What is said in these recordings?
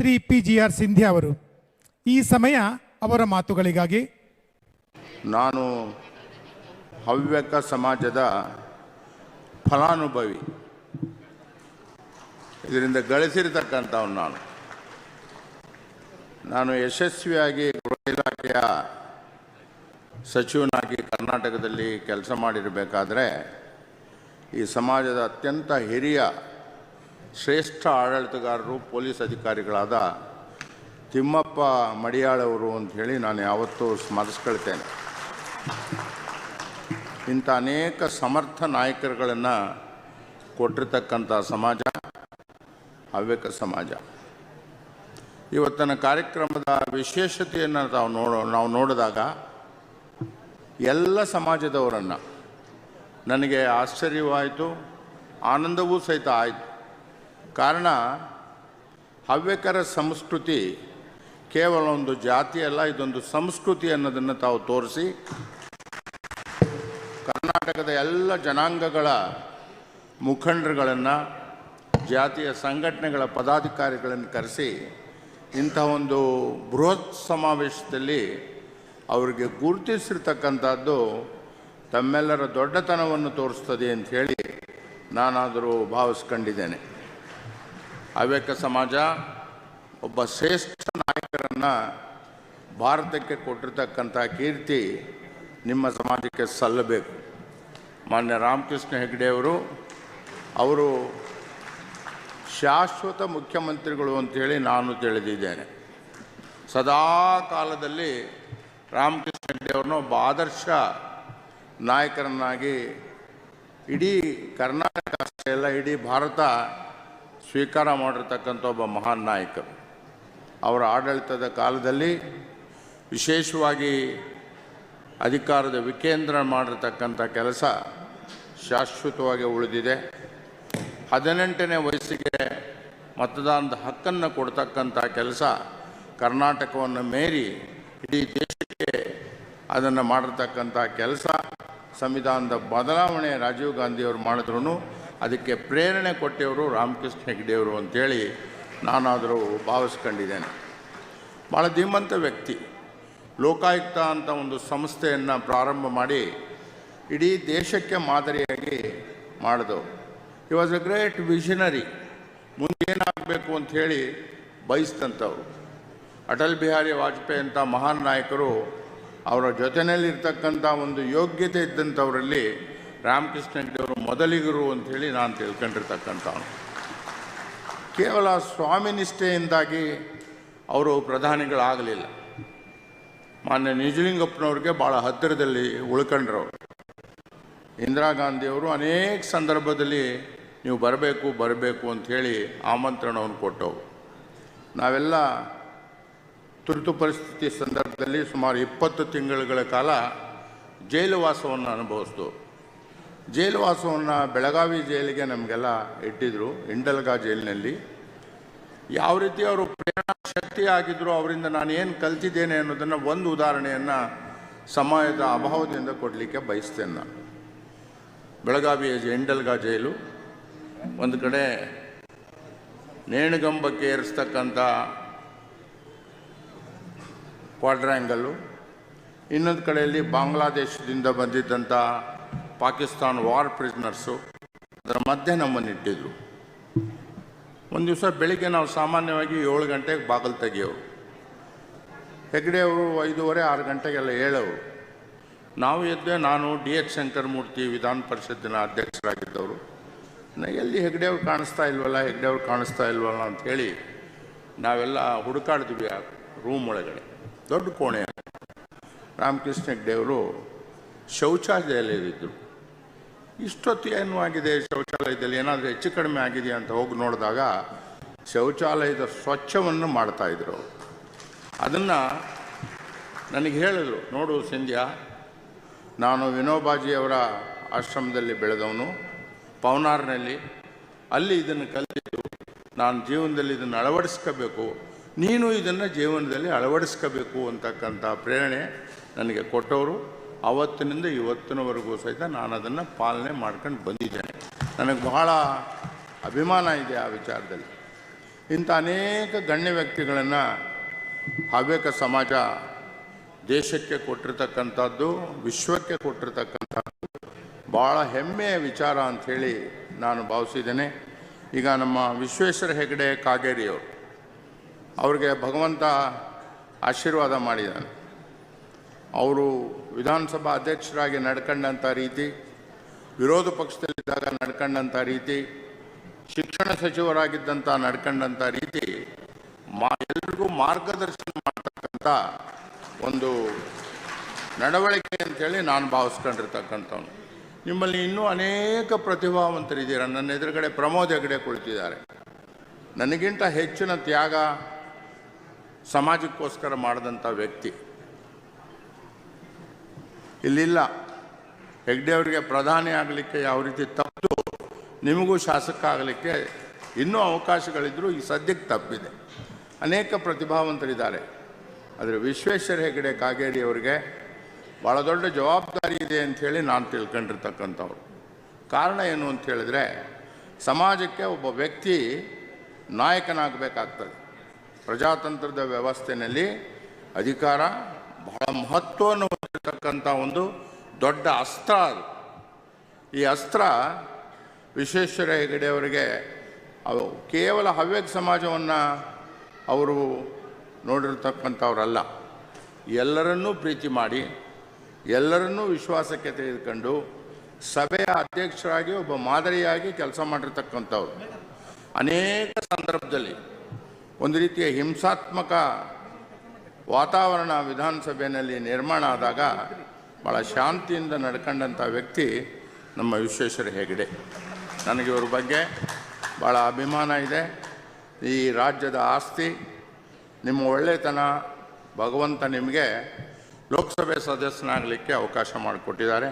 Shri P G R Scindia ಅವರು, ಈ ಸಮಯ ಅವರ ಮಾತುಗಳಿಗಾಗಿ. ನಾನು ಹವ್ಯಕ ಸಮಾಜದ ಫಲಾನುಭವಿ. ಇದರಿಂದ ಗಳಿಸಿರ್ತಕ್ಕಂಥವ್ನು ನಾನು. ನಾನು ಯಶಸ್ವಿಯಾಗಿ ಗೃಹ ಇಲಾಖೆಯ ಸಚಿವನಾಗಿ ಕರ್ನಾಟಕದಲ್ಲಿ ಕೆಲಸ ಮಾಡಿರಬೇಕಾದ್ರೆ ಈ ಸಮಾಜದ ಅತ್ಯಂತ ಹಿರಿಯ ಶ್ರೇಷ್ಠ ಆಡಳಿತಗಾರರು, ಪೊಲೀಸ್ ಅಧಿಕಾರಿಗಳಾದ ತಿಮ್ಮಪ್ಪ ಮಡಿಯಾಳವರು ಅಂತ ಹೇಳಿ ನಾನು ಯಾವತ್ತೂ ಸ್ಮರಿಸ್ಕೊಳ್ತೇನೆ. ಇಂಥ ಅನೇಕ ಸಮರ್ಥ ನಾಯಕರುಗಳನ್ನು ಕೊಟ್ಟಿರ್ತಕ್ಕಂಥ ಸಮಾಜ, ಹವ್ಯಕ ಸಮಾಜ. ಇವತ್ತಿನ ಕಾರ್ಯಕ್ರಮದ ವಿಶೇಷತೆಯನ್ನು ತಾವು ನೋಡೋ, ನಾವು ನೋಡಿದಾಗ ಎಲ್ಲ ಸಮಾಜದವರನ್ನು ನನಗೆ ಆಶ್ಚರ್ಯವಾಯಿತು, ಆನಂದವೂ ಸಹಿತ ಆಯಿತು. ಕಾರಣ, ಹವ್ಯಕರ ಸಂಸ್ಕೃತಿ ಕೇವಲ ಒಂದು ಜಾತಿ ಅಲ್ಲ, ಇದೊಂದು ಸಂಸ್ಕೃತಿ ಅನ್ನೋದನ್ನು ತಾವು ತೋರಿಸಿ, ಕರ್ನಾಟಕದ ಎಲ್ಲ ಜನಾಂಗಗಳ ಮುಖಂಡರುಗಳನ್ನು, ಜಾತಿಯ ಸಂಘಟನೆಗಳ ಪದಾಧಿಕಾರಿಗಳನ್ನು ಕರೆಸಿ, ಇಂಥ ಒಂದು ಬೃಹತ್ ಸಮಾವೇಶದಲ್ಲಿ ಅವರಿಗೆ ಗುರುತಿಸಿರ್ತಕ್ಕಂಥದ್ದು ತಮ್ಮೆಲ್ಲರ ದೊಡ್ಡತನವನ್ನು ತೋರಿಸ್ತದೆ ಅಂತ ಹೇಳಿ ನಾನಾದರೂ ಭಾವಿಸ್ಕೊಂಡಿದ್ದೇನೆ. ಹವ್ಯಕ ಸಮಾಜ ಒಬ್ಬ ಶ್ರೇಷ್ಠ ನಾಯಕರನ್ನು ಭಾರತಕ್ಕೆ ಕೊಟ್ಟಿರ್ತಕ್ಕಂಥ ಕೀರ್ತಿ ನಿಮ್ಮ ಸಮಾಜಕ್ಕೆ ಸಲ್ಲಬೇಕು. ಮಾನ್ಯ ರಾಮಕೃಷ್ಣ ಹೆಗಡೆಯವರು ಅವರು ಶಾಶ್ವತ ಮುಖ್ಯಮಂತ್ರಿಗಳು ಅಂತೇಳಿ ನಾನು ತಿಳಿದಿದ್ದೇನೆ. ಸದಾ ಕಾಲದಲ್ಲಿ ರಾಮಕೃಷ್ಣ ಹೆಗಡೆಯವ್ರನ್ನ ಒಬ್ಬ ಆದರ್ಶ ನಾಯಕರನ್ನಾಗಿ ಇಡೀ ಕರ್ನಾಟಕ ಅಷ್ಟೇ ಅಲ್ಲ, ಇಡೀ ಭಾರತ ಸ್ವೀಕಾರ ಮಾಡಿರ್ತಕ್ಕಂಥ ಒಬ್ಬ ಮಹಾನ್ ನಾಯಕರು. ಅವರ ಆಡಳಿತದ ಕಾಲದಲ್ಲಿ ವಿಶೇಷವಾಗಿ ಅಧಿಕಾರದ ವಿಕೇಂದ್ರ ಮಾಡಿರ್ತಕ್ಕಂಥ ಕೆಲಸ ಶಾಶ್ವತವಾಗಿ ಉಳಿದಿದೆ. ಹದಿನೆಂಟನೇ ವಯಸ್ಸಿಗೆ ಮತದಾನದ ಹಕ್ಕನ್ನು ಕೊಡ್ತಕ್ಕಂಥ ಕೆಲಸ ಕರ್ನಾಟಕವನ್ನು ಮೇರಿ ಇಡೀ ದೇಶಕ್ಕೆ ಅದನ್ನು ಮಾಡಿರ್ತಕ್ಕಂಥ ಕೆಲಸ, ಸಂವಿಧಾನದ ಬದಲಾವಣೆ ರಾಜೀವ್ ಗಾಂಧಿಯವರು ಮಾಡಿದ್ರು ಅದಕ್ಕೆ ಪ್ರೇರಣೆ ಕೊಟ್ಟವರು ರಾಮಕೃಷ್ಣ ಹೆಗ್ಡೆಯವರು ಅಂತೇಳಿ ನಾನಾದರೂ ಭಾವಿಸ್ಕೊಂಡಿದ್ದೇನೆ. ಭಾಳ ಧೀಮಂತ ವ್ಯಕ್ತಿ. ಲೋಕಾಯುಕ್ತ ಅಂತ ಒಂದು ಸಂಸ್ಥೆಯನ್ನು ಪ್ರಾರಂಭ ಮಾಡಿ ಇಡೀ ದೇಶಕ್ಕೆ ಮಾದರಿಯಾಗಿ ಮಾಡಿದವು ಈ ವಾಸ್ ಎ ಗ್ರೇಟ್ ವಿಷನರಿ ಮುಂದೇನಾಗಬೇಕು ಹೇಳಿ ಬಯಸ್ತಂಥವ್ರು ಅಟಲ್ ಬಿಹಾರಿ ವಾಜಪೇಯಿ ಅಂತ ಮಹಾನ್ ನಾಯಕರು ಅವರ ಜೊತೆಯಲ್ಲಿರ್ತಕ್ಕಂಥ ಒಂದು ಯೋಗ್ಯತೆ ಇದ್ದಂಥವರಲ್ಲಿ ರಾಮಕೃಷ್ಣ ಹೆಗಡೆಯವರು ಮೊದಲಿಗರು ಅಂಥೇಳಿ ನಾನು ತಿಳ್ಕೊಂಡಿರ್ತಕ್ಕಂಥವ್ನು ಕೇವಲ ಸ್ವಾಮಿ ನಿಷ್ಠೆಯಿಂದಾಗಿ ಅವರು ಪ್ರಧಾನಿಗಳಾಗಲಿಲ್ಲ. ಮಾನ್ಯ ನಿಜಲಿಂಗಪ್ಪನವ್ರಿಗೆ ಭಾಳ ಹತ್ತಿರದಲ್ಲಿ ಉಳ್ಕೊಂಡ್ರು ಇಂದಿರಾ ಗಾಂಧಿಯವರು ಅನೇಕ ಸಂದರ್ಭದಲ್ಲಿ ನೀವು ಬರಬೇಕು ಬರಬೇಕು ಅಂಥೇಳಿ ಆಮಂತ್ರಣವನ್ನು ಕೊಟ್ಟವು ನಾವೆಲ್ಲ ತುರ್ತು ಪರಿಸ್ಥಿತಿ ಸಂದರ್ಭದಲ್ಲಿ ಸುಮಾರು ಇಪ್ಪತ್ತು ತಿಂಗಳುಗಳ ಕಾಲ ಜೈಲು ವಾಸವನ್ನು ಅನುಭವಿಸ್ತು ಜೈಲು ವಾಸವನ್ನು ಬೆಳಗಾವಿ ಜೈಲಿಗೆ ನಮಗೆಲ್ಲ ಇಟ್ಟಿದ್ದರು ಇಂಡಲ್ಗಾ ಜೈಲಿನಲ್ಲಿ. ಯಾವ ರೀತಿ ಅವರು ಪ್ರೇರಣಾ ಶಕ್ತಿ ಆಗಿದ್ರು, ಅವರಿಂದ ನಾನು ಏನು ಕಲ್ತಿದ್ದೇನೆ ಅನ್ನೋದನ್ನು ಒಂದು ಉದಾಹರಣೆಯನ್ನು ಸಮಯದ ಅಭಾವದಿಂದ ಕೊಡಲಿಕ್ಕೆ ಬಯಸ್ತೇನೆ ನಾನು. ಬೆಳಗಾವಿಯ ಇಂಡಲ್ಗಾ ಜೈಲು. ಒಂದು ಕಡೆ ನೇಣುಗಂಬಕ್ಕೆ ಏರಿಸ್ತಕ್ಕಂಥ ಕ್ವಾಡ್ರ್ಯಾಂಗಲ್ಲು. ಇನ್ನೊಂದು ಕಡೆಯಲ್ಲಿ ಬಾಂಗ್ಲಾದೇಶದಿಂದ ಬಂದಿದ್ದಂಥ ಪಾಕಿಸ್ತಾನ್ ವಾರ್ ಪ್ರಿಸ್ನರ್ಸು ಅದರ ಮಧ್ಯೆ ನಮ್ಮನ್ನು ಇಟ್ಟಿದ್ರು. ಒಂದು ದಿವಸ ಬೆಳಿಗ್ಗೆ ನಾವು ಸಾಮಾನ್ಯವಾಗಿ ಏಳು ಗಂಟೆಗೆ ಬಾಗಿಲು ತೆಗಿಯೋರು ಹೆಗ್ಡೆ ಅವರು ಐದೂವರೆ, ಆರು ಗಂಟೆಗೆಲ್ಲ ಹೇಳೋರು. ನಾವು ಎದ್ದೆ ನಾನು ಡಿ ಎಚ್ ಶಂಕರಮೂರ್ತಿ ವಿಧಾನ ಪರಿಷತ್ತಿನ ಅಧ್ಯಕ್ಷರಾಗಿದ್ದವರು. ಎಲ್ಲಿ ಎಲ್ಲಿ ಹೆಗ್ಡೆಯವ್ರು ಕಾಣಿಸ್ತಾ ಇಲ್ವಲ್ಲ ಹೆಗ್ಡೆಯವ್ರು ಕಾಣಿಸ್ತಾ ಇಲ್ವಲ್ಲ ಅಂಥೇಳಿ ನಾವೆಲ್ಲ ಹುಡುಕಾಡಿದ್ವಿ ಆ ರೂಮ್ ಒಳಗಡೆ. ದೊಡ್ಡ ಕೋಣೆ ರಾಮಕೃಷ್ಣ ಹೆಗ್ಡೆಯವರು ಶೌಚಾಲಯದಲ್ಲಿದ್ದರು. ಇಷ್ಟೊತ್ತು ಏನು ಆಗಿದೆ ಶೌಚಾಲಯದಲ್ಲಿ, ಏನಾದರೂ ಹೆಚ್ಚು ಕಡಿಮೆ ಆಗಿದೆಯಾ ಅಂತ ಹೋಗಿ ನೋಡಿದಾಗ ಶೌಚಾಲಯದ ಸ್ವಚ್ಛವನ್ನು ಮಾಡ್ತಾಯಿದ್ರು ಅದನ್ನು ನನಗೆ ಹೇಳಿದ್ರು, ನೋಡು ಸಿಂಧ್ಯಾ, ನಾನು ವಿನೋಬಾಜಿಯವರ ಆಶ್ರಮದಲ್ಲಿ ಬೆಳೆದವನು, ಪವನಾರ್ನಲ್ಲಿ. ಅಲ್ಲಿ ಇದನ್ನು ಕಲಿತು, ನಾನು ಜೀವನದಲ್ಲಿ ಇದನ್ನು ಅಳವಡಿಸ್ಕೋಬೇಕು. ನೀನು ಇದನ್ನು ಜೀವನದಲ್ಲಿ ಅಳವಡಿಸ್ಕೋಬೇಕು ಅಂತಕ್ಕಂಥ ಪ್ರೇರಣೆ ನನಗೆ ಕೊಟ್ಟವರು. ಅವತ್ತಿನಿಂದ ಇವತ್ತಿನವರೆಗೂ ಸಹಿತ ನಾನು ಅದನ್ನು ಪಾಲನೆ ಮಾಡ್ಕೊಂಡು ಬಂದಿದ್ದೇನೆ. ನನಗೆ ಬಹಳ ಅಭಿಮಾನ ಇದೆ ಆ ವಿಚಾರದಲ್ಲಿ. ಇಂಥ ಅನೇಕ ಗಣ್ಯ ವ್ಯಕ್ತಿಗಳನ್ನು ಹವ್ಯಕ ಸಮಾಜ ದೇಶಕ್ಕೆ ಕೊಟ್ಟಿರ್ತಕ್ಕಂಥದ್ದು, ವಿಶ್ವಕ್ಕೆ ಕೊಟ್ಟಿರ್ತಕ್ಕಂಥದ್ದು ಭಾಳ ಹೆಮ್ಮೆಯ ವಿಚಾರ ಅಂಥೇಳಿ ನಾನು ಭಾವಿಸಿದ್ದೇನೆ. ಈಗ ನಮ್ಮ ವಿಶ್ವೇಶ್ವರ ಹೆಗಡೆ ಕಾಗೇರಿಯವರು ಅವ್ರಿಗೆ ಭಗವಂತ ಆಶೀರ್ವಾದ ಮಾಡಿದ್ದಾನೆ. ಅವರು ವಿಧಾನಸಭಾ ಅಧ್ಯಕ್ಷರಾಗಿ ನಡ್ಕೊಂಡಂಥ ರೀತಿ, ವಿರೋಧ ಪಕ್ಷದಲ್ಲಿದ್ದಾಗ ನಡ್ಕೊಂಡಂಥ ರೀತಿ, ಶಿಕ್ಷಣ ಸಚಿವರಾಗಿದ್ದಂಥ ನಡ್ಕೊಂಡಂಥ ರೀತಿ ಮಾ, ಎಲ್ರಿಗೂ ಮಾರ್ಗದರ್ಶನ ಮಾಡ್ತಕ್ಕಂಥ ಒಂದು ನಡವಳಿಕೆ ಅಂತೇಳಿ ನಾನು ಭಾವಿಸ್ಕೊಂಡಿರ್ತಕ್ಕಂಥವ್ನು. ನಿಮ್ಮಲ್ಲಿ ಇನ್ನೂ ಅನೇಕ ಪ್ರತಿಭಾವಂತರಿದ್ದೀರ. ನನ್ನ ಎದುರುಗಡೆ ಪ್ರಮೋದ್ ಹೆಗಡೆ ಕುಳಿತಿದ್ದಾರೆ. ನನಗಿಂತ ಹೆಚ್ಚಿನ ತ್ಯಾಗ ಸಮಾಜಕ್ಕೋಸ್ಕರ ಮಾಡಿದಂಥ ವ್ಯಕ್ತಿ. ಇಲ್ಲಿಲ್ಲ. ಹೆಗ್ಡೆ ಅವರಿಗೆ ಪ್ರಧಾನಿ ಆಗಲಿಕ್ಕೆ ಯಾವ ರೀತಿ ತಪ್ಪು, ನಿಮಗೂ ಶಾಸಕ ಆಗಲಿಕ್ಕೆ ಇನ್ನೂ ಅವಕಾಶಗಳಿದ್ದರೂ ಈ ಸದ್ಯಕ್ಕೆ ತಪ್ಪಿದೆ. ಅನೇಕ ಪ್ರತಿಭಾವಂತರಿದ್ದಾರೆ. ಆದರೆ ವಿಶ್ವೇಶ್ವರ ಹೆಗಡೆ ಕಾಗೇರಿ ಅವರಿಗೆ ಭಾಳ ದೊಡ್ಡ ಜವಾಬ್ದಾರಿ ಇದೆ ಅಂಥೇಳಿ ನಾನು ತಿಳ್ಕೊಂಡಿರ್ತಕ್ಕಂಥವ್ರು. ಕಾರಣ ಏನು ಅಂತ ಹೇಳಿದ್ರೆ, ಸಮಾಜಕ್ಕೆ ಒಬ್ಬ ವ್ಯಕ್ತಿ ನಾಯಕನಾಗಬೇಕಾಗ್ತದೆ. ಪ್ರಜಾತಂತ್ರದ ವ್ಯವಸ್ಥೆಯಲ್ಲಿ ಅಧಿಕಾರ ಬಹಳ ಮಹತ್ವವನ್ನು ಹೊಂದಿರತಕ್ಕಂಥ ಒಂದು ದೊಡ್ಡ ಅಸ್ತ್ರ ಅದು. ಈ ಅಸ್ತ್ರ ವಿಶ್ವೇಶ್ವರ ಹೆಗಡೆಯವರಿಗೆ ಅವು ಕೇವಲ ಹವ್ಯಕ ಸಮಾಜವನ್ನು ಅವರು ನೋಡಿರ್ತಕ್ಕಂಥವ್ರಲ್ಲ. ಎಲ್ಲರನ್ನೂ ಪ್ರೀತಿ ಮಾಡಿ, ಎಲ್ಲರನ್ನೂ ವಿಶ್ವಾಸಕ್ಕೆ ತೆಗೆದುಕೊಂಡು ಸಭೆಯ ಅಧ್ಯಕ್ಷರಾಗಿ, ಒಬ್ಬ ಮಾದರಿಯಾಗಿ ಕೆಲಸ ಮಾಡಿರ್ತಕ್ಕಂಥವ್ರು. ಅನೇಕ ಸಂದರ್ಭದಲ್ಲಿ ಒಂದು ರೀತಿಯ ಹಿಂಸಾತ್ಮಕ ವಾತಾವರಣ ವಿಧಾನಸಭೆಯಲ್ಲಿ ನಿರ್ಮಾಣ ಆದಾಗ ಭಾಳ ಶಾಂತಿಯಿಂದ ನಡ್ಕೊಂಡಂಥ ವ್ಯಕ್ತಿ ನಮ್ಮ ವಿಶ್ವೇಶ್ವರ ಹೆಗಡೆ. ನನಗೆ ಇವ್ರ ಬಗ್ಗೆ ಭಾಳ ಅಭಿಮಾನ ಇದೆ. ಈ ರಾಜ್ಯದ ಆಸ್ತಿ, ನಿಮ್ಮ ಒಳ್ಳೆತನ ಭಗವಂತ ನಿಮಗೆ ಲೋಕಸಭೆ ಸದಸ್ಯನಾಗಲಿಕ್ಕೆ ಅವಕಾಶ ಮಾಡಿಕೊಟ್ಟಿದ್ದಾರೆ.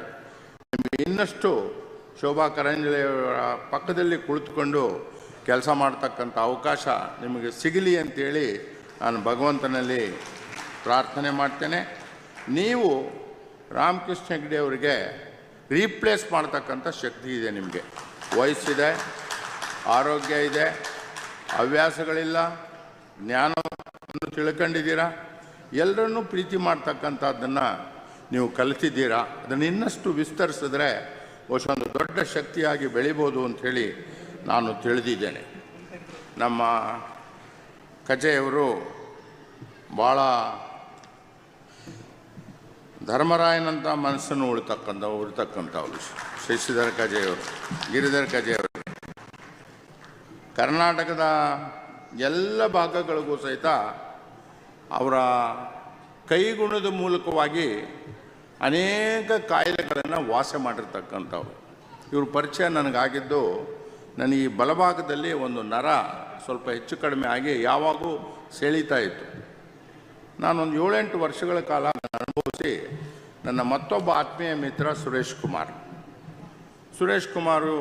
ನಿಮಗೆ ಇನ್ನಷ್ಟು ಶೋಭಾ ಕರಂಜಲೆಯವರ ಪಕ್ಕದಲ್ಲಿ ಕುಳಿತುಕೊಂಡು ಕೆಲಸ ಮಾಡ್ತಕ್ಕಂಥ ಅವಕಾಶ ನಿಮಗೆ ಸಿಗಲಿ ಅಂತೇಳಿ ನಾನು ಭಗವಂತನಲ್ಲಿ ಪ್ರಾರ್ಥನೆ ಮಾಡ್ತೇನೆ. ನೀವು ರಾಮಕೃಷ್ಣ ಹೆಗ್ಡೆ ಅವರಿಗೆ ರೀಪ್ಲೇಸ್ ಮಾಡ್ತಕ್ಕಂಥ ಶಕ್ತಿ ಇದೆ ನಿಮಗೆ. ವಯಸ್ಸಿದೆ, ಆರೋಗ್ಯ ಇದೆ, ಹವ್ಯಾಸಗಳಿಲ್ಲ ಜ್ಞಾನವನ್ನು ತಿಳ್ಕೊಂಡಿದ್ದೀರಾ? ಎಲ್ಲರನ್ನೂ ಪ್ರೀತಿ ಮಾಡ್ತಕ್ಕಂಥದ್ದನ್ನು ನೀವು ಕಲಿತಿದ್ದೀರಾ? ಅದನ್ನು ಇನ್ನಷ್ಟು ವಿಸ್ತರಿಸಿದ್ರೆ ಒಂದು ದೊಡ್ಡ ಶಕ್ತಿಯಾಗಿ ಬೆಳಿಬೋದು ಅಂಥೇಳಿ ನಾನು ತಿಳಿದಿದ್ದೇನೆ. ನಮ್ಮ ಕಜೆಯವರು ಭಾಳ ಧರ್ಮರಾಯನಂಥ ಮನಸ್ಸನ್ನು ಉಳಿತಕ್ಕಂಥ ಉಳಿತಕ್ಕಂಥವ್ರು ಶಶಿಧರ ಕಜೆಯವರು ಗಿರಿಧರ್ ಕಜೆಯವರು ಕರ್ನಾಟಕದ ಎಲ್ಲ ಭಾಗಗಳಿಗೂ ಸಹಿತ ಅವರ ಕೈಗುಣದ ಮೂಲಕವಾಗಿ ಅನೇಕ ಕಾಯಿಲೆಗಳನ್ನು ವಾಸ ಮಾಡಿರ್ತಕ್ಕಂಥವ್ರು. ಇವ್ರ ಪರಿಚಯ ನನಗಾಗಿದ್ದು ನನಗೆ ಈ ಬಲಭಾಗದಲ್ಲಿ ಒಂದು ನರ ಸ್ವಲ್ಪ ಹೆಚ್ಚು ಕಡಿಮೆ ಆಗಿ ಯಾವಾಗೂ ಸೆಳೀತಾ ಇತ್ತು. ನಾನೊಂದು ಏಳೆಂಟು ವರ್ಷಗಳ ಕಾಲ ಅನುಭವಿಸಿ ನನ್ನ ಮತ್ತೊಬ್ಬ ಆತ್ಮೀಯ ಮಿತ್ರ ಸುರೇಶ್ ಕುಮಾರ್. ಸುರೇಶ್ ಕುಮಾರು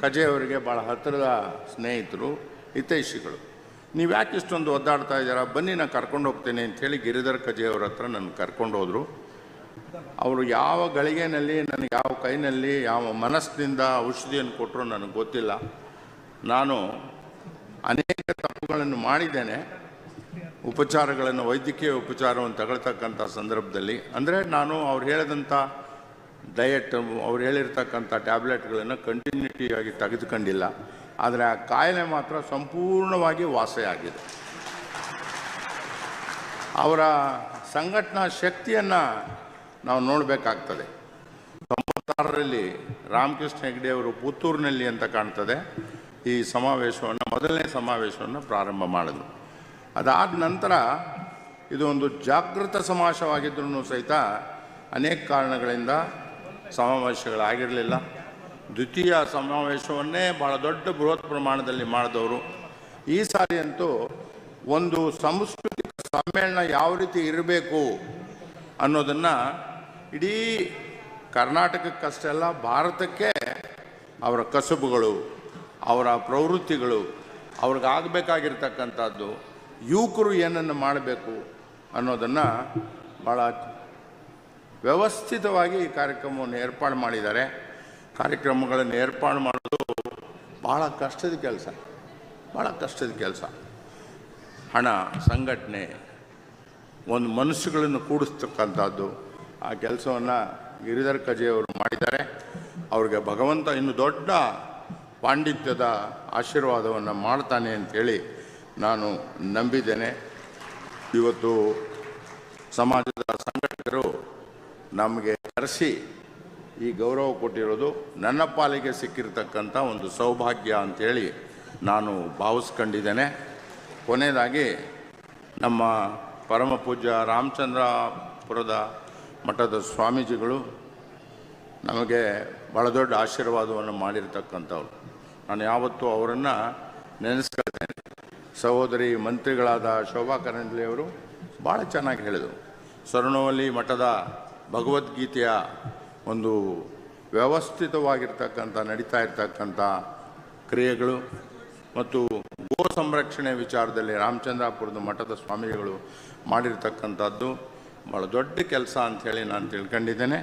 ಕಜೆಯವರಿಗೆ ಭಾಳ ಹತ್ತಿರದ ಸ್ನೇಹಿತರು, ಹಿತೈಷಿಗಳು. ನೀವು ಯಾಕೆ ಇಷ್ಟೊಂದು ಒದ್ದಾಡ್ತಾ ಇದ್ದೀರಾ? ಬನ್ನಿ, ನಾನು ಕರ್ಕೊಂಡು ಹೋಗ್ತೇನೆ ಅಂಥೇಳಿ ಗಿರಿಧರ್ ಕಜೆಯವ್ರ ಹತ್ರ ನನ್ನ ಕರ್ಕೊಂಡು ಹೋದರು. ಅವರು ಯಾವ ಗಳಿಗೆನಲ್ಲಿ, ನನಗೆ ಯಾವ ಕೈನಲ್ಲಿ, ಯಾವ ಮನಸ್ಸಿನಿಂದ ಔಷಧಿಯನ್ನು ಕೊಟ್ಟರು ನನಗೆ ಗೊತ್ತಿಲ್ಲ. ನಾನು ಅನೇಕ ತಪ್ಪುಗಳನ್ನು ಮಾಡಿದ್ದೇನೆ. ಉಪಚಾರಗಳನ್ನು, ವೈದ್ಯಕೀಯ ಉಪಚಾರವನ್ನು ತಗೊಳ್ತಕ್ಕಂಥ ಸಂದರ್ಭದಲ್ಲಿ, ಅಂದರೆ ನಾನು ಅವ್ರು ಹೇಳಿದಂಥ ಡಯಟ್ ಅವ್ರು ಹೇಳಿರ್ತಕ್ಕಂಥ ಟ್ಯಾಬ್ಲೆಟ್ಗಳನ್ನು ಕಂಟಿನ್ಯೂಟಿಯಾಗಿ ತೆಗೆದುಕೊಂಡಿಲ್ಲ. ಆದರೆ ಆ ಕಾಯಿಲೆ ಮಾತ್ರ ಸಂಪೂರ್ಣವಾಗಿ ವಾಸೆಯಾಗಿದೆ. ಅವರ ಸಂಘಟನಾ ಶಕ್ತಿಯನ್ನು ನಾವು ನೋಡಬೇಕಾಗ್ತದೆ. ತೊಂಬತ್ತಾರರಲ್ಲಿ ರಾಮಕೃಷ್ಣ ಹೆಗ್ಡೆ ಅವರು ಪುತ್ತೂರಿನಲ್ಲಿ ಅಂತ ಕಾಣ್ತದೆ. ಈ ಸಮಾವೇಶವನ್ನು, ಮೊದಲನೇ ಸಮಾವೇಶವನ್ನು ಪ್ರಾರಂಭ ಮಾಡಿದ್ರು. ಅದಾದ ನಂತರ ಇದು ಒಂದು ಜಾಗೃತ ಸಮಾವೇಶವಾಗಿದ್ರೂ ಸಹಿತ ಅನೇಕ ಕಾರಣಗಳಿಂದ ಸಮಾವೇಶಗಳಾಗಿರಲಿಲ್ಲ. ದ್ವಿತೀಯ ಸಮಾವೇಶವನ್ನೇ ಭಾಳ ದೊಡ್ಡ ಬೃಹತ್ ಪ್ರಮಾಣದಲ್ಲಿ ಮಾಡಿದವರು. ಈ ಸಾರಿ ಅಂತೂ ಒಂದು ಸಾಂಸ್ಕೃತಿಕ ಸಮ್ಮೇಳನ ಯಾವ ರೀತಿ ಇರಬೇಕು ಅನ್ನೋದನ್ನು ಇಡೀ ಕರ್ನಾಟಕಕ್ಕಷ್ಟೇ ಅಲ್ಲ ಭಾರತಕ್ಕೆ ಅವರ ಕಸುಬುಗಳು, ಅವರ ಪ್ರವೃತ್ತಿಗಳು, ಅವ್ರಿಗಾಗಬೇಕಾಗಿರ್ತಕ್ಕಂಥದ್ದು. ಯುವಕರು ಏನನ್ನು ಮಾಡಬೇಕು ಅನ್ನೋದನ್ನು ಭಾಳ ವ್ಯವಸ್ಥಿತವಾಗಿ ಈ ಕಾರ್ಯಕ್ರಮವನ್ನು ಏರ್ಪಾಡು ಮಾಡಿದ್ದಾರೆ. ಕಾರ್ಯಕ್ರಮಗಳನ್ನು ಏರ್ಪಾಡು ಮಾಡೋದು ಭಾಳ ಕಷ್ಟದ ಕೆಲಸ ಭಾಳ ಕಷ್ಟದ ಕೆಲಸ. ಹಣ ಸಂಘಟನೆ ಒಂದು ಮನಸ್ಸುಗಳನ್ನು ಕೂಡಿಸ್ತಕ್ಕಂಥದ್ದು ಆ ಕೆಲಸವನ್ನು ಗಿರಿಧರ್ ಕಜೆಯವರು ಮಾಡಿದ್ದಾರೆ. ಅವ್ರಿಗೆ ಭಗವಂತ ಇನ್ನು ದೊಡ್ಡ ಪಾಂಡಿತ್ಯದ ಆಶೀರ್ವಾದವನ್ನು ಮಾಡ್ತಾನೆ ಅಂತೇಳಿ ನಾನು ನಂಬಿದ್ದೇನೆ. ಇವತ್ತು ಸಮಾಜದ ಸಂಘಟಕರು ನಮಗೆ ಕರೆಸಿ ಈ ಗೌರವ ಕೊಟ್ಟಿರೋದು ನನ್ನ ಪಾಲಿಗೆ ಸಿಕ್ಕಿರತಕ್ಕಂಥ ಒಂದು ಸೌಭಾಗ್ಯ ಅಂಥೇಳಿ ನಾನು ಭಾವಿಸ್ಕೊಂಡಿದ್ದೇನೆ. ಕೊನೆಯದಾಗಿ ನಮ್ಮ ಪರಮ ಪೂಜ್ಯ ರಾಮಚಂದ್ರಪುರದ ಮಠದ ಸ್ವಾಮೀಜಿಗಳು ನಮಗೆ ಭಾಳ ದೊಡ್ಡ ಆಶೀರ್ವಾದವನ್ನು ಮಾಡಿರ್ತಕ್ಕಂಥವ್ರು. ನಾನು ಯಾವತ್ತೂ ಅವರನ್ನು ನೆನೆಸ್ಕೊಳ್ತೇನೆ ಸಹೋದರಿ ಮಂತ್ರಿಗಳಾದ ಶೋಭಾ ಕರಂದ್ಲಿ ಅವರು ಭಾಳ ಚೆನ್ನಾಗಿ ಹೇಳಿದರು. ಸ್ವರ್ಣವಲ್ಲಿ ಮಠದ ಭಗವದ್ಗೀತೆಯ ಒಂದು ವ್ಯವಸ್ಥಿತವಾಗಿರ್ತಕ್ಕಂಥ, ನಡೀತಾ ಇರ್ತಕ್ಕಂಥ ಕ್ರಿಯೆಗಳು ಮತ್ತು ಗೋ ಸಂರಕ್ಷಣೆ ವಿಚಾರದಲ್ಲಿ ರಾಮಚಂದ್ರಾಪುರದ ಮಠದ ಸ್ವಾಮಿಗಳು ಮಾಡಿರ್ತಕ್ಕಂಥದ್ದು ಭಾಳ ದೊಡ್ಡ ಕೆಲಸ ಅಂಥೇಳಿ ನಾನು ತಿಳ್ಕೊಂಡಿದ್ದೇನೆ.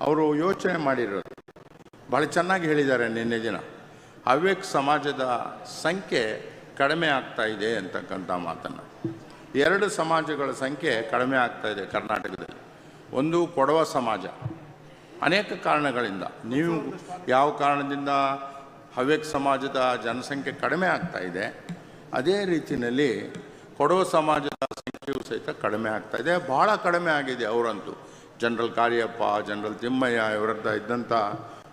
ಅವರು ಯೋಚನೆ ಮಾಡಿರೋದು. ಭಾಳ ಚೆನ್ನಾಗಿ ಹೇಳಿದ್ದಾರೆ ನಿನ್ನೆ ದಿನ. ಹವ್ಯಕ್ ಸಮಾಜದ ಸಂಖ್ಯೆ ಕಡಿಮೆ ಆಗ್ತಾ ಇದೆ ಅಂತಕ್ಕಂಥ ಮಾತನ್ನು. ಎರಡು ಸಮಾಜಗಳ ಸಂಖ್ಯೆ ಕಡಿಮೆ ಆಗ್ತಾ ಇದೆ ಕರ್ನಾಟಕದಲ್ಲಿ. ಒಂದು ಕೊಡವ ಸಮಾಜ. ಅನೇಕ ಕಾರಣಗಳಿಂದ. ನೀವು ಯಾವ ಕಾರಣದಿಂದ ಹವ್ಯಕ ಸಮಾಜದ ಜನಸಂಖ್ಯೆ ಕಡಿಮೆ ಆಗ್ತಾ ಇದೆ, ಅದೇ ರೀತಿಯಲ್ಲಿ ಕೊಡವ ಸಮಾಜದ ಸಂಖ್ಯೆಯು ಸಹಿತ ಕಡಿಮೆ ಆಗ್ತಾ ಇದೆ. ಭಾಳ ಕಡಿಮೆ ಆಗಿದೆ ಅವರಂತೂ. ಜನರಲ್ ಕಾರ್ಯಪ್ಪ, ಜನರಲ್ ತಿಮ್ಮಯ್ಯ ಇವರದ್ದ ಇದ್ದಂಥ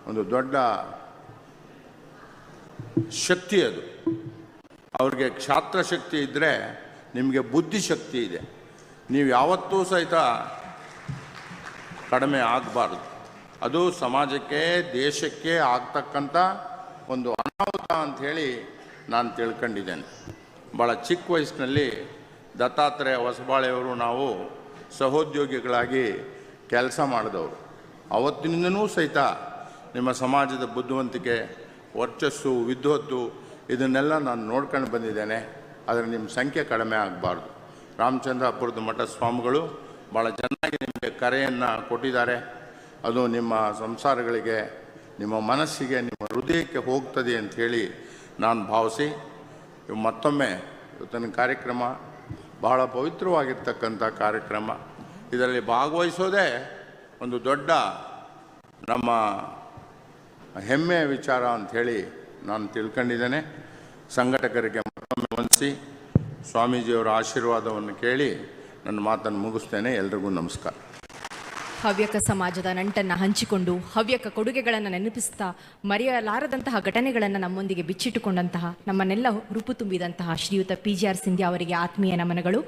ಒಂದು ದೊಡ್ಡ ಶಕ್ತಿ ಅದು. ಅವ್ರಿಗೆ ಕ್ಷಾತ್ರ ಶಕ್ತಿ ಇದ್ದರೆ ನಿಮಗೆ ಬುದ್ಧಿಶಕ್ತಿ ಇದೆ. ನೀವು ಯಾವತ್ತೂ ಸಹಿತ ಕಡಿಮೆ ಆಗಬಾರ್ದು. ಅದು ಸಮಾಜಕ್ಕೆ, ದೇಶಕ್ಕೆ ಆಗ್ತಕ್ಕಂಥ ಒಂದು ಅನಾಹುತ ಅಂಥೇಳಿ ನಾನು ತಿಳ್ಕೊಂಡಿದ್ದೇನೆ. ಭಾಳ ಚಿಕ್ಕ ವಯಸ್ಸಿನಲ್ಲಿ ದತ್ತಾತ್ರೇಯ ಹೊಸಬಾಳೆಯವರು ನಾವು ಸಹೋದ್ಯೋಗಿಗಳಾಗಿ ಕೆಲಸ ಮಾಡಿದವರು. ಅವತ್ತಿನಿಂದನೂ ಸಹಿತ ನಿಮ್ಮ ಸಮಾಜದ ಬುದ್ಧಿವಂತಿಕೆ, ವರ್ಚಸ್ಸು, ವಿದ್ವತ್ತು ಇದನ್ನೆಲ್ಲ ನಾನು ನೋಡ್ಕೊಂಡು ಬಂದಿದ್ದೇನೆ, ಆದರೆ ನಿಮ್ಮ ಸಂಖ್ಯೆ ಕಡಿಮೆ ಆಗಬಾರ್ದು. ರಾಮಚಂದ್ರಪುರದ ಮಠ ಸ್ವಾಮಿಗಳು ಭಾಳ ಚೆನ್ನಾಗಿ ನಿಮಗೆ ಕರೆಯನ್ನು ಕೊಟ್ಟಿದ್ದಾರೆ. ಅದು ನಿಮ್ಮ ಸಂಸಾರಗಳಿಗೆ, ನಿಮ್ಮ ಮನಸ್ಸಿಗೆ, ನಿಮ್ಮ ಹೃದಯಕ್ಕೆ ಹೋಗ್ತದೆ ಹೇಳಿ ನಾನು ಭಾವಿಸಿ, ಮತ್ತೊಮ್ಮೆ ಇವತ್ತಿನ ಕಾರ್ಯಕ್ರಮ ಬಹಳ ಪವಿತ್ರವಾಗಿರ್ತಕ್ಕಂಥ ಕಾರ್ಯಕ್ರಮ. ಇದರಲ್ಲಿ ಭಾಗವಹಿಸೋದೇ ಒಂದು ದೊಡ್ಡ ನಮ್ಮ ಹೆಮ್ಮೆಯ ವಿಚಾರ ಅಂಥೇಳಿ ನಾನು ತಿಳ್ಕೊಂಡಿದ್ದೇನೆ. ಸಂಘಟಕರಿಗೆ ಮತ್ತೊಮ್ಮೆ ವಂದಿಸಿ ಸ್ವಾಮೀಜಿಯವರ ಆಶೀರ್ವಾದವನ್ನು ಕೇಳಿ ನನ್ನ ಮಾತನ್ನು ಮುಗಿಸ್ತೇನೆ. ಎಲ್ರಿಗೂ ನಮಸ್ಕಾರ. ಹವ್ಯಕ ಸಮಾಜದ ನಂಟನ್ನು ಹಂಚಿಕೊಂಡು ಹವ್ಯಕ ಕೊಡುಗೆಗಳನ್ನು ನೆನಪಿಸ್ತಾ ಮರೆಯಲಾರದಂತಹ ಘಟನೆಗಳನ್ನು ನಮ್ಮೊಂದಿಗೆ ಬಿಚ್ಚಿಟ್ಟುಕೊಂಡಂತಹ ನಮ್ಮನ್ನೆಲ್ಲ ರೂಪು ತುಂಬಿದಂತಹ ಶ್ರೀಯುತ ಪಿ ಜಿ ಆರ್ ಸಿಂಧ್ಯಾ ಅವರಿಗೆ ಆತ್ಮೀಯ ನಮನಗಳು.